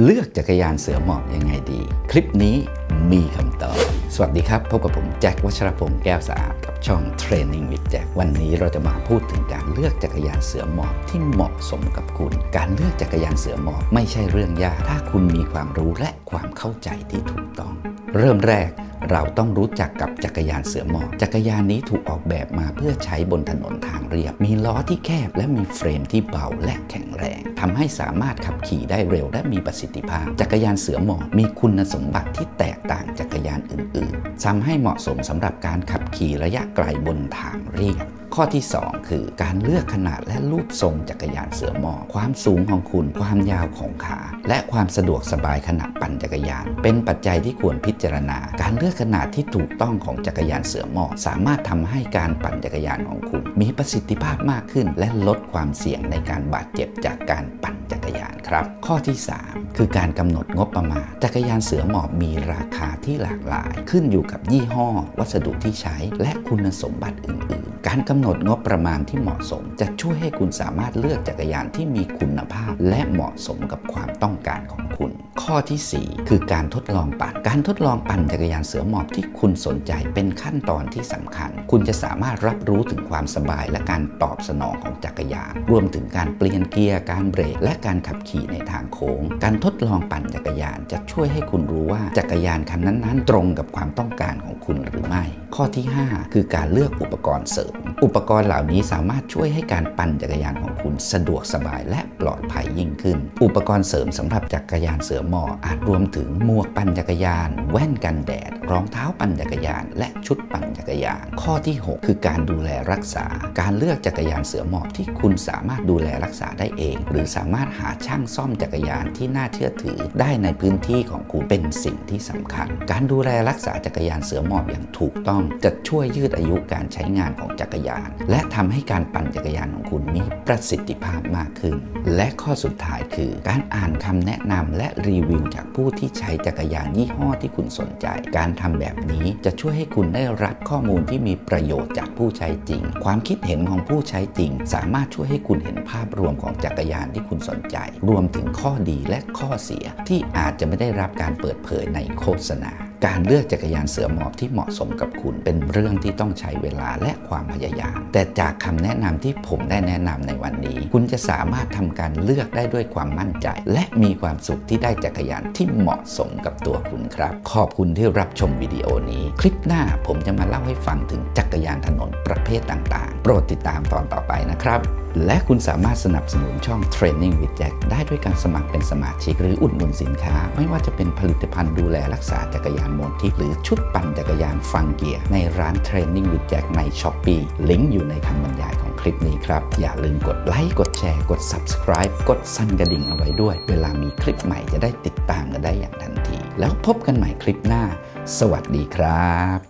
เลือกจักรยานเสือหมอบยังไงดี คลิปนี้มีคำตอบ สวัสดีครับ พบกับผมแจ็ควัชรพงศ์แก้วสะอาดกับช่อง Training with Jack วันนี้เราจะมาพูดถึงการเลือกจักรยานเสือหมอบที่เหมาะสมกับคุณ การเลือกจักรยานเสือหมอบไม่ใช่เรื่องยาก ถ้าคุณมีความรู้และความเข้าใจที่ถูกต้อง เริ่มแรก เราต้องรู้จักกับจักรยานเสือหมอบ จักรยานนี้ถูกออกแบบมาเพื่อใช้บนถนนทางเรียบ มีล้อที่แคบและมีเฟรมที่เบาและแข็งแรงทำให้สามารถขับขี่ได้เร็วและมีประสิทธิภาพ จักรยานเสือหมอบมีคุณสมบัติที่แตกต่างจักรยานอื่นๆทำให้เหมาะสมสำหรับการขับขี่ระยะไกลบนทางเรียบ ข้อที่ 2 คือการเลือกขนาดและรูปทรงจักรยานเสือหมอบความสูงของคุณ ความยาวของขา และความสะดวกสบายขณะปั่นจักรยาน เป็นปัจจัยที่ควรพิจารณา การเลือกขนาดที่ถูกต้องของจักรยานเสือหมอบสามารถทำให้การปั่นจักรยานของคุณ มีประสิทธิภาพมากขึ้น และลดความเสี่ยงในการบาดเจ็บจากการปั่น กรยานครับ ข้อที่ 3 คือการกำหนดงบประมาณ จักรยานเสือหมอบมีราคาที่หลากหลาย ขึ้นอยู่กับยี่ห้อ วัสดุที่ใช้ และคุณสมบัติอื่น ๆ การกำหนดงบประมาณที่เหมาะสม จะช่วยให้คุณสามารถเลือกจักรยานที่มีคุณภาพ และเหมาะสมกับความต้องการของคุณ ข้อทีสี่4 คือการทดลองปั่น การทดลองปั่นจักรยานเสือหมอบที่คุณสนใจเป็นขั้นตอนที่สำคัญ คุณจะสามารถรับรู้ถึงความสบายและการตอบสนองของจักรยาน รวมถึงการเปลี่ยนเกียร์ การเบรก และการการขับขี่ในทางโค้ง การทดลองปั่นจักรยานจะช่วยให้คุณรู้ว่าจักรยานคันนั้นๆ ตรงกับความต้องการของคุณหรือไม่ ข้อที่ 5 คือการเลือกอุปกรณ์เสริม อุปกรณ์เหล่านี้สามารถช่วยให้การปั่นจักรยานของคุณสะดวกสบายและปลอดภัยยิ่งขึ้น อุปกรณ์เสริมสำหรับจักรยานเสือหมออาจรวมถึงหมวกปั่นจักรยาน แว่นกันแดด รองเท้าปั่นจักรยาน และชุดปั่นจักรยาน ข้อที่ 6 คือการดูแลรักษา การเลือกจักรยานเสือหมอบที่คุณสามารถดูแลรักษาได้เอง หรือสามารถหาช่างซ่อมจักรยานที่น่าเชื่อถือได้ในพื้นที่ของคุณเป็นสิ่งที่สำคัญ การดูแลรักษาจักรยานเสือหมอบอย่างถูกต้องจะช่วยยืดอายุการใช้งานของจักรยาน และทำให้การปั่นจักรยานของคุณมีประสิทธิภาพมากขึ้น และข้อสุดท้ายคือ การอ่านคำแนะนำและรีวิวจากผู้ที่ใช้จักรยานยี่ห้อที่คุณสนใจ การทำแบบนี้จะช่วยให้คุณได้รับข้อมูลที่มีประโยชน์จากผู้ใช้จริง ความคิดเห็นของผู้ใช้จริง สามารถช่วยให้คุณเห็นภาพรวมของจักรยานที่คุณสนใจรวมถึงข้อดีและข้อเสียที่อาจจะไม่ได้รับการเปิดเผยในโฆษณา การเลือกจักรยานเสือหมอบที่เหมาะสมกับคุณเป็นเรื่องที่ต้องใช้เวลาและความพยายาม แต่จากคำแนะนำที่ผมได้แนะนำในวันนี้ คุณจะสามารถทำการเลือกได้ด้วยความมั่นใจ และมีความสุขที่ได้จักรยานที่เหมาะสมกับตัวคุณครับ ขอบคุณที่รับชมวิดีโอนี้ คลิปหน้าผมจะมาเล่าให้ฟังถึงจักรยานถนนประเภทต่างๆ โปรดติดตามตอนต่อไปนะครับ และคุณสามารถสนับสนุนช่อง Training with Jack ได้ด้วยการสมัครเป็นสมาชิก หรืออุดหนุนสินค้า ไม่ว่าจะเป็นผลิตภัณฑ์ดูแลรักษาจักรยานมนทิหรือชุดปั่นจักรยานฟังเกียร์ในร้าน Training with Jack ในช้อปปีลิงก์อยู่ในคำบรรยายของคลิปนี้ครับ อย่าลืมกดไลค์ กดแชร์ กด Subscribe กดสั่นกระดิ่งเอาไว้ด้วย เวลามีคลิปใหม่จะได้ติดตามกันได้อย่างทันที แล้วพบกันใหม่คลิปหน้า สวัสดีครับ